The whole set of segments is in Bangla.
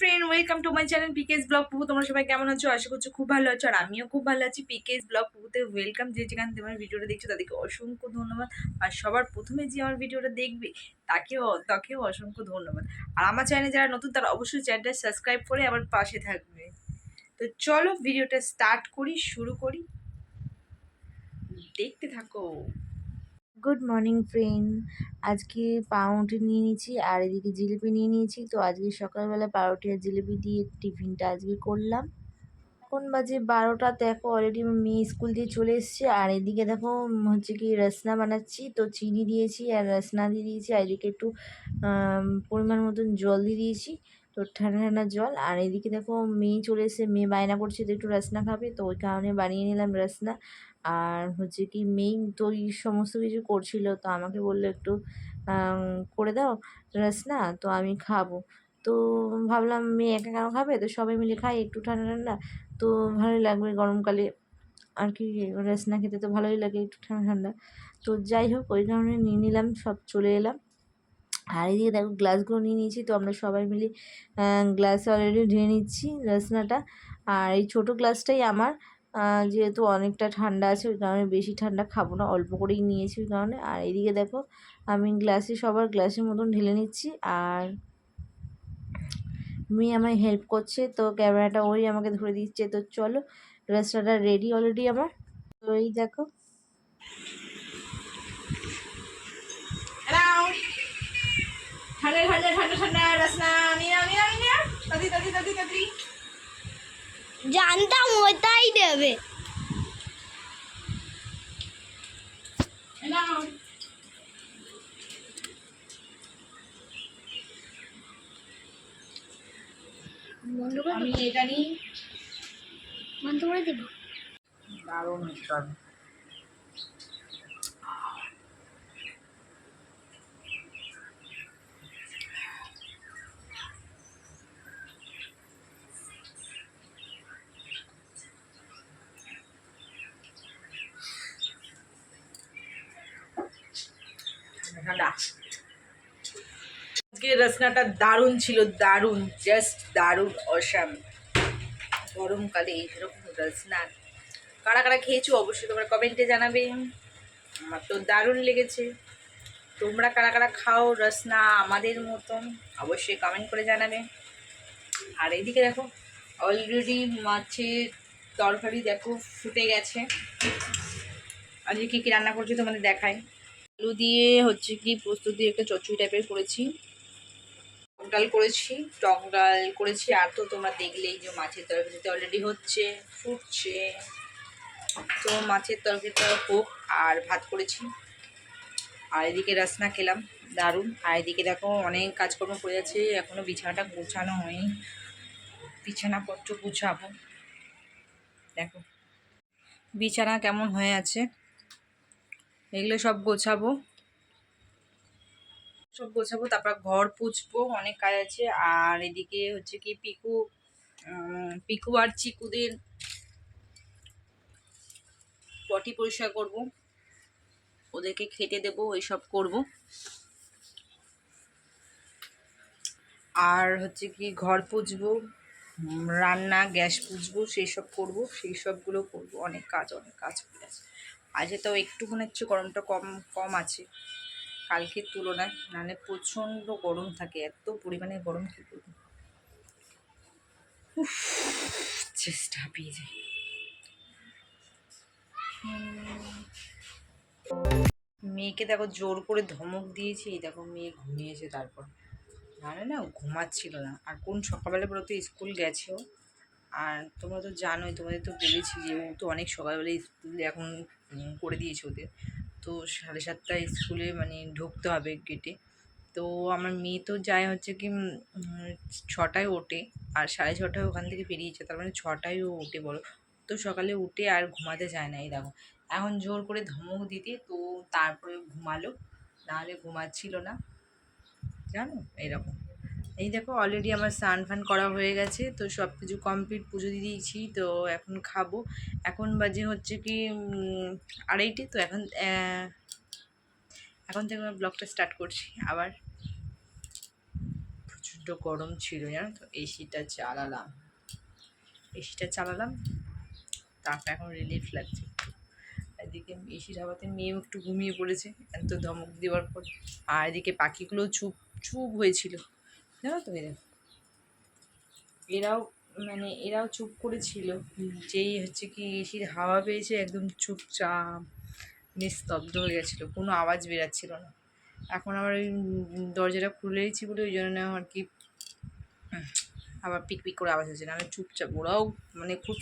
Friend welcome to my channel Piku's blog পুহু তোমরা সবাই কেমন আছো? আশা করছ খুব ভালো আছো, আর আমিও খুব ভালো আছি। পিকেস ব্লগ পুহুতে ওয়েলকাম যে যেখানে তোমার ভিডিওটা দেখছ, তাদেরকে অসংখ্য ধন্যবাদ। আর সবার প্রথমে যে আমার ভিডিওটা দেখবে, তাকেও তাকেও অসংখ্য ধন্যবাদ। আর আমার চ্যানেলে যারা নতুন, তারা অবশ্যই চ্যানেলটা সাবস্ক্রাইব করে আমার পাশে থাকবে। তো চলো, ভিডিওটা স্টার্ট করি, শুরু করি। দেখতে থাকো। গুড মর্নিং ফ্রেন্ড আজকে পাউরুটি নিয়ে নিয়েছি, আর এদিকে জিলিপি নিয়ে নিয়েছি। তো আজকে সকালবেলা পাউরুটি আর জিলিপি দিয়ে টিফিনটা আজকে করলাম। এখন বাজে বারোটা দেখো অলরেডি মেয়ে স্কুল দিয়ে চলে এসছে। আর এদিকে দেখো হচ্ছে কি রসনা বানাচ্ছি। তো চিনি দিয়েছি আর রসনা দিয়ে দিয়েছি। আর এদিকে একটু পরিমাণ মতন জল দিয়ে দিয়েছি। তো ঠান্ডা ঠান্ডা জল। আর এদিকে দেখো মেয়ে চলে এসে মেয়ে বায়না করছে, তো একটু রসনা খাবে। তো ওই কারণে বানিয়ে নিলাম রসনা। আর হচ্ছে কি মেইন তো এই সমস্ত কিছু করছিল, তো আমাকে বলল একটু করে দাও রসনা তো আমি খাব। তো ভাবলাম মেয়ে একা কেন খাবে? তো সবাই মিলে খাই, একটু ঠান্ডা ঠান্ডা, তো ভালোই লাগবে গরমকালে। আর কি রসনা খেতে তো ভালোই লাগে একটু ঠান্ডা ঠান্ডা। তো যাই হোক, ওই কারণে নিয়ে নিলাম, সব চলে এলাম। আর এদিকে দেখো গ্লাসগুলো নিয়ে নিয়েছি, তো আমরা সবাই মিলে গ্লাসে অলরেডি ঢেলে নিচ্ছি রসনাটা আর এই ছোটো গ্লাসটাই আমার যেহেতু অনেকটা ঠান্ডা আছে, ওই কারণে বেশি ঠান্ডা খাব না, অল্প করেই নিয়েছি ওই কারণে। আর এদিকে দেখো, আমি গ্লাসে, সবার গ্লাসের মতন ঢেলে নিচ্ছি। আর মেয়ে আমায় হেল্প করছে, তো ক্যামেরাটা ওই আমাকে ধরে দিচ্ছে। তো চলো রেস্টুরেন্টটা রেডি অলরেডি আমার। তো এই দেখো। ঠান্ডা ঠান্ডা ঠান্ডা ঠান্ডা রসনা নিয়ে নিয়ে তাড়াতাড়ি তাড়াতাড়ি তাড়াতাড়ি তাড়াতাড়ি জানতাম ওটাই দেবে। আমি এটা নিই। বন্ধ করে দেবো। দারুণ ঠান্ডা আজকে রসনাটা দারুণ ছিল, দারুণ জাস্ট দারুণ, অসাম। গরমকালে এইরকম রসনা কারা কারা খেয়েছো অবশ্যই তোমরা কমেন্টে জানাবে। আমার তো দারুণ লেগেছে। তোমরা কারা কারা খাও রসনা আমাদের মতন অবশ্যই কমেন্ট করে জানাবে। আর এইদিকে দেখো অলরেডি মাছের তরকারি দেখো ফুটে গেছে। আজকে কী কী রান্না করছি তোমাদের দেখায় আলু দিয়ে হচ্ছে কি, পোস্ত দিয়ে একটা চচ্চড়ি টাইপের করেছি। টক ডাল করেছি, টক ডাল করেছি। আর তো তোমরা দেখলেই যে মাছের তরকারিতে অলরেডি হচ্ছে, ফুটছে। তো মাছের তরকারিটা হোক, আর ভাত করেছি। আর এদিকে রাসনা খেলাম, দারুণ। আর এদিকে দেখো অনেক কাজকর্ম করে আছে এখনও বিছানাটা গোছানো হয়নি। বিছানাপত্র গুছাবো। দেখো। বিছানা কেমন হয়ে আছে? এগুলো সব গোছাবো। সব গোছাবো, তারপর ঘর পুছবো অনেক কাজ আছে। আর এদিকে হচ্ছে কি পিকু পিকু আর চিকুদের পটি পরিষ্কার করব। ওদেরকে খেতে দেবো এইসব করব। আর হচ্ছে কি ঘর পুছবো রান্না, গ্যাস পুছবো সেই সব করব সেই সবগুলো করব। অনেক কাজ অনেক কাজ করে আছে। আজকে তাও একটুখানি হচ্ছে গরমটা কম কম আছে। কালকের তুলনায়, নাহলে প্রচণ্ড গরম থাকে, এত পরিমাণে গরম কী করব? চেষ্টা পেয়ে যায় মেয়েকে দেখো জোর করে ধমক দিয়েছি দেখো মেয়ে ঘুমিয়েছে তারপর। নাহলে না ঘুমাচ্ছিল না। আর কোন সকালবেলা পরে তো স্কুল গেছেও আর তোমরা তো জানোই, তোমাদের তো বলেছি যে ও তো অনেক সকালবেলা স্কুল এখন করে দিয়েছে ওদের। তো সাড়ে সাতটায় স্কুলে মানে ঢুকতে হবে গেটে তো আমার মেয়ে তো যায় হচ্ছে কি ছটায় ওঠে আর সাড়ে ছটায় ওখান থেকে বেরিয়েছে। তার মানে ছটায় ও ওঠে বলো। তো সকালে উঠে আর ঘুমাতে যায় না এই দেখো। এখন জোর করে ধমক দিতে, তো তারপরে ঘুমালো। নাহলে ঘুমাচ্ছিল না। জানো? এরকম। এই দেখো অলরেডি আমার স্নান ফান করা হয়ে গেছে, তো সব কিছু কমপ্লিট পুজো দিয়ে দিয়েছি, তো এখন খাব। এখন বাজে হচ্ছে কি আড়াইটে, তো এখন এখন থেকে ব্লগটা স্টার্ট করছি। আবার প্রচণ্ড গরম ছিল, জানো তো? এসিটা চালালাম। এসিটা চালালাম, তারপর এখন রিলিফ লাগছে এদিকে এসির হাওয়াতে মেয়েও একটু ঘুমিয়ে পড়েছে, এত ধমক দেওয়ার পর। আর এদিকে পাখিগুলো চুপ চুপ হয়েছিল। জানো তো এরা এরাও মানে এরাও চুপ করেছিল যেই হচ্ছে কি এসির হাওয়া পেয়েছে একদম চুপচাপ, নিস্তব্ধ হয়ে গেছিল, কোনো আওয়াজ বেরাচ্ছিল না। এখন আবার ওই দরজাটা খুলে দিয়েছি বলে ওই জন্য আর কি আবার পিক পিক করে আওয়াজ হচ্ছে না। আমি চুপচাপ, ওরাও মানে খুব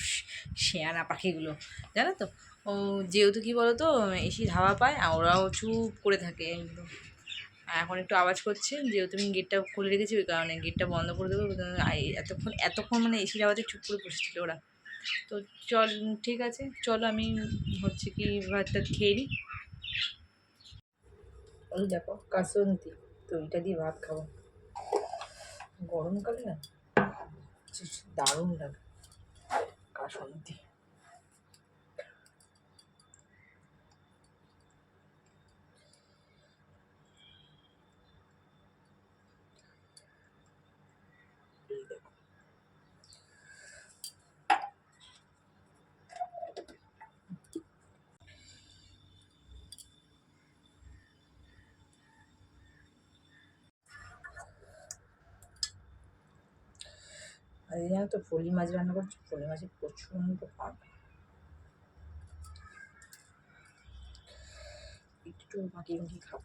শেয়ানা পাখিগুলো, জানো তো? ও যেহেতু কী বলো তো এসির হাওয়া পায় আর ওরাও চুপ করে থাকে একদম। এখন একটু আওয়াজ করছে, যেহেতু আমি গেটটা খুলে রেখেছি, ওই কারণে গেটটা বন্ধ করে দেবো। এতক্ষণ এতক্ষণ মানে এসির আওয়াজে চুপ করে বসেছিল ওরা। তো চল ঠিক আছে, চলো আমি হচ্ছে কি ভাতটা খেয়ে নিই ওই দেখো, কাসন্তি, তো এটা দিয়ে ভাত খাব। গরমকালে না দারুণ লাগে। কাসন্তি। আর এই জানো তো ফলি মাছ রান্না করছি ফলি মাছের প্রচণ্ড পাক। একটু মাখিয়ে মাখিয়ে খাব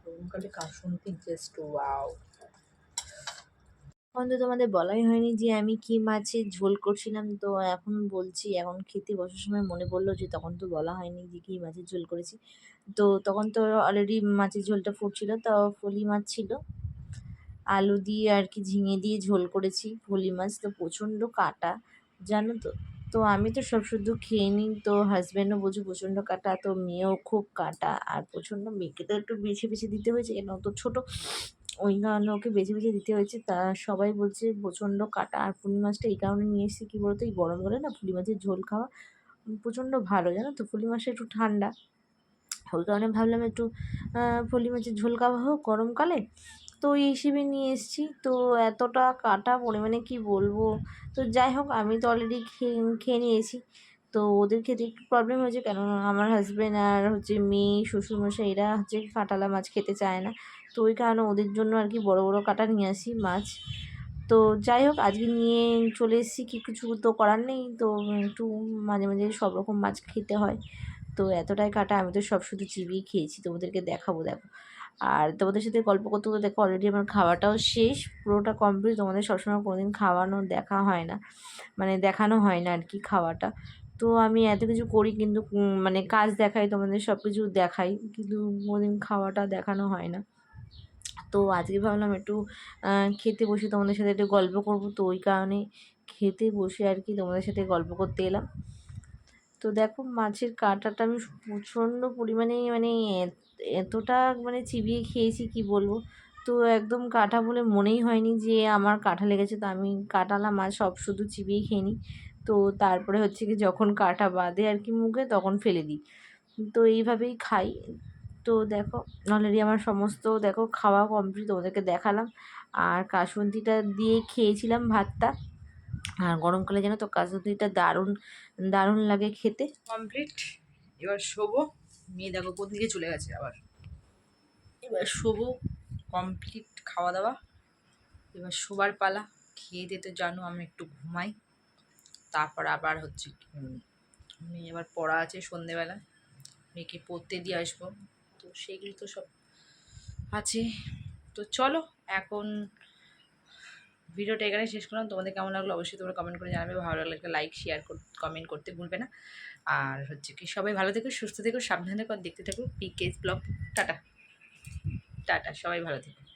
গরমকালে কাসন্তি জাস্ট ওয়াও এখন তো তোমাদের বলাই হয়নি যে আমি কি মাছের ঝোল করছিলাম, তো এখন বলছি, এখন খেতে বসার সময় মনে পড়ল যে তখন তো বলা হয়নি যে কি মাছের ঝোল করেছি। তো তখন তো অলরেডি মাছের ঝোলটা ফুটছিল, তো ফলি মাছ ছিল। আলু দিয়ে আর কি ঝিঙে দিয়ে ঝোল করেছি। ফলি মাছ তো প্রচণ্ড কাটা, জানো তো? তো আমি তো সব শুধু খেয়ে নিই, তো হাজব্যান্ডও বলছে প্রচণ্ড কাটা, তো মেয়েও খুব কাটা। আর প্রচণ্ড মেয়েকে তো একটু বেছে বেছে দিতে হয়েছে, কেন তো ছোটো? ওই কারণে ওকে বেছে বেছে দিতে হয়েছে। তা সবাই বলছে প্রচণ্ড কাটা, আর ফুলি মাছটা এই কারণে নিয়ে এসেছি, কী বলতো? এই গরম গরমকালে না ফুলি মাছের ঝোল খাওয়া প্রচণ্ড ভালো, জানো তো? ফুলি মাছটা একটু ঠান্ডা। ওই কারণে ভাবলাম একটু ফুলি মাছের ঝোল খাওয়া হোক গরমকালে। তো ওই হিসেবে নিয়ে এসেছি। তো এতটা কাটা পরিমাণে কি বলব? তো যাই হোক, আমি তো অলরেডি খেয়ে খেয়ে নিয়েছি। তো ওদের খেতে একটু প্রবলেম হয়েছে কেন আমার হাজব্যান্ড আর হচ্ছে মেয়ে, শ্বশুরমশাই, এরা হচ্ছে কাঁটালা মাছ খেতে চায় না। তো ওই কারণে ওদের জন্য আর কি বড় বড় কাটা নিয়ে আসি মাছ। তো যাই হোক, আজকে নিয়ে চলে এসেছি, কি কিছু তো করার নেই। তো একটু মাঝে মাঝে সব রকম মাছ খেতে হয়। তো এতটাই কাটা, আমি তো সব শুধু চিবিয়ে খেয়েছি, তোমাদেরকে দেখাবো, দেখো। আর তোমাদের সাথে গল্প করতে করতে দেখো অলরেডি আমার খাওয়াটাও শেষ, পুরোটা কমপ্লিট তোমাদের সবসময় কোনোদিন খাওয়ানো দেখা হয় না মানে দেখানো হয় না আর কি খাওয়াটা। তো আমি এত কিছু করি কিন্তু মানে কাজ দেখাই, তোমাদের সব কিছু দেখাই, কিন্তু কোনোদিন খাওয়াটা দেখানো হয় না। তো আজকে ভাবলাম একটু খেতে বসে তোমাদের সাথে একটু গল্প করব, তো ওই কারণে খেতে বসে আর কি তোমাদের সাথে গল্প করতে এলাম। তো দেখো মাছের কাঁটাটা আমি প্রচণ্ড পরিমাণে মানে এতটা মানে চিবিয়ে খেয়েছি কি বলব? তো একদম কাটা বলে মনেই হয়নি যে আমার কাঁটা লেগেছে। তো আমি কাটালা আর সব শুধু চিবিয়ে খেয়ে নিই তো তারপরে হচ্ছে কি যখন কাঁটা বাঁধে আর কি মুখে তখন ফেলে দিই। তো এইভাবেই খাই। তো দেখো অলরেডি আমার সমস্ত দেখো খাওয়া কমপ্লিট ওদেরকে দেখালাম। আর কাসুন্দিটা দিয়ে খেয়েছিলাম ভাতটা। আর গরমকালে জানো তো কাসুন্দিটা দারুণ দারুণ লাগে খেতে। কমপ্লিট এবার শোবো। মেয়ে দেখো কোন দিকে চলে গেছে আবার? এবার শোবো কমপ্লিট খাওয়া দাওয়া এবার শোবার পালা, খেয়ে দিয়ে তো জানো আমি একটু ঘুমাই। তারপর আবার হচ্ছে মেয়ে আবার পড়া আছে সন্ধেবেলা। মেয়েকে পড়তে দিয়ে আসব। তো সেগুলো তো সব আছে। তো চলো, এখন ভিডিওটা এখানে শেষ করলাম। তোমাদের কেমন লাগল অবশ্যই তোমরা কমেন্ট করে জানাবে। ভালো লাগলে লাইক শেয়ার কমেন্ট করতে ভুলবে না। আর হচ্ছে কি, সবাই ভালো থেকো, সুস্থ থেকো, সাবধানে থেকো আর দেখতে থাকো পিকেস ব্লগ টাটা। টাটা, সবাই ভালো থেকো।